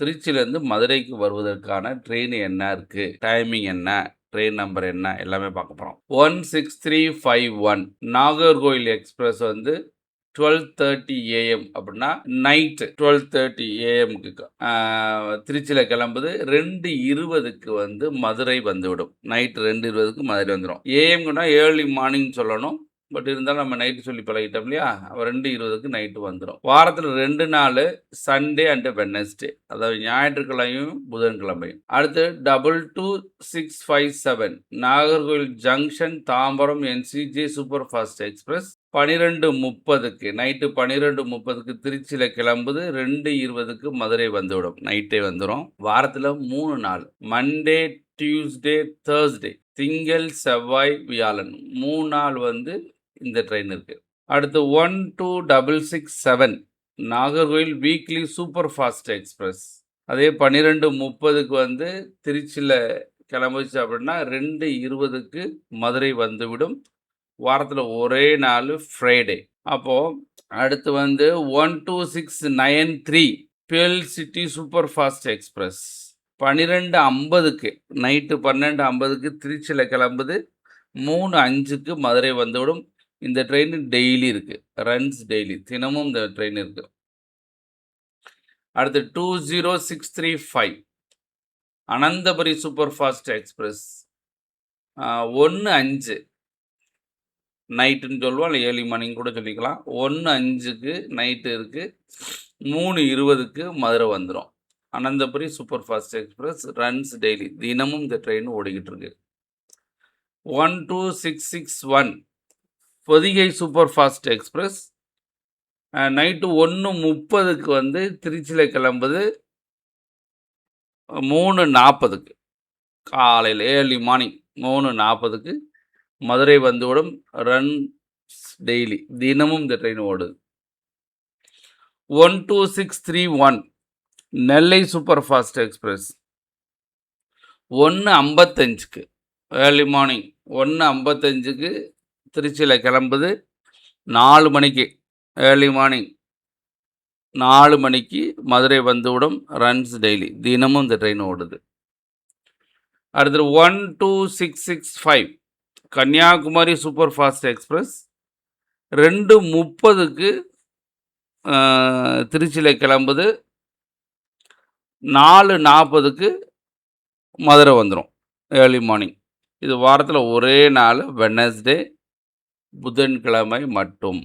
திருச்சியிலேருந்து மதுரைக்கு வருவதற்கான ட்ரெயின் என்ன இருக்குது டைமிங் என்ன? ட்ரெயின் நம்பர் என்ன? எல்லாமே பார்க்க போகிறோம் one six three five one Nagercoil express வந்து டுவெல் தேர்ட்டி ஏஎம் அப்படின்னா நைட்டு டுவெல் தேர்ட்டி ஏஎம்க்கு திருச்சியில் கிளம்புது. ரெண்டு இருபதுக்கு வந்து மதுரை வந்துவிடும். நைட்டு ரெண்டு இருபதுக்கு மதுரை வந்துடும் ஏஎம்க்குனா ஏர்லி மார்னிங் சொல்லணும். பட் இருந்தாலும் நம்ம நைட்டு சொல்லி பழகிட்டோம் இல்லையா? ரெண்டு இருபதுக்கு நைட்டு வந்துடும் வாரத்தில் ரெண்டு நாள் சண்டே அண்டு வெனஸ்டே அதாவது ஞாயிற்றுக்கிழமையும் புதன்கிழமையும். அடுத்து double two six five seven Nagercoil junction Tambaram NCJ super fast express பனிரெண்டு முப்பதுக்கு நைட்டு பன்னிரெண்டு முப்பதுக்கு திருச்சியில் கிளம்புது. ரெண்டு இருபதுக்கு மதுரை வந்துவிடும். நைட்டே வந்துடும் வாரத்தில் மூணு நாள். மண்டே டியூஸ்டே தேர்ஸ்டே திங்கள் செவ்வாய் வியாழன். மூணு நாள் வந்து இந்த ட்ரெயின் இருக்குது அடுத்து one two double six seven Nagercoil weekly super fast express அதே பன்னிரெண்டு முப்பதுக்கு வந்து திருச்சியில் கிளம்பிச்சு அப்படின்னா ரெண்டு இருபதுக்கு மதுரை வந்துவிடும். வாரத்தில் ஒரே நாள் ஃப்ரைடே அப்போது அடுத்து வந்து one two six nine three pearl city super fast express பன்னிரெண்டு ஐம்பதுக்கு நைட்டு பன்னெண்டு ஐம்பதுக்கு திருச்சியில் கிளம்புது. மூணு அஞ்சுக்கு மதுரை வந்துவிடும். இந்த ட்ரெயின் டெய்லி இருக்குது ரன்ஸ் டெய்லி தினமும் இந்த ட்ரெயின் இருக்குது அடுத்து two zero six three five Ananthapuri super fast express ஒன்று அஞ்சு. நைட்டுன்னு சொல்லுவோம். இல்லை ஏர்லி மார்னிங் கூட சொல்லிக்கலாம். ஒன்று அஞ்சுக்கு நைட்டு இருக்குது மூணு இருபதுக்கு மதுரை வந்துடும் Ananthapuri super fast express runs daily தினமும் இந்த ட்ரெயின் ஓடிக்கிட்டு இருக்கு. One two six six one Pothigai super fast express night ஒன்று முப்பதுக்கு வந்து திருச்சியில் கிளம்புது. மூணு நாற்பதுக்கு காலையில் ஏர்லி மார்னிங் மூணு நாற்பதுக்கு மதுரை வந்துவிடும் ரன் டெய்லி தினமும் இந்த ட்ரெயின் ஓடுது. One two six three one Nellai super fast express. ஒன்று ஐம்பத்தஞ்சுக்கு ஏர்லி மார்னிங் ஒன்று ஐம்பத்தஞ்சுக்கு திருச்சியில் கிளம்புது. நாலு மணிக்கு ஏர்லி மார்னிங் நாலு மணிக்கு மதுரை வந்துவிடும் ரன்ஸ் டெய்லி தினமும் இந்த ட்ரெயின் ஓடுது. அடுத்தது one two six six five Kanyakumari super fast express ரெண்டு முப்பதுக்கு திருச்சியில் கிளம்புது. நாலு நாற்பதுக்கு மதுரை வந்துடும் ஏர்லி மார்னிங் இது வாரத்தில் ஒரே நாள் வெனஸ்டே புதன்கிழமை மட்டும்.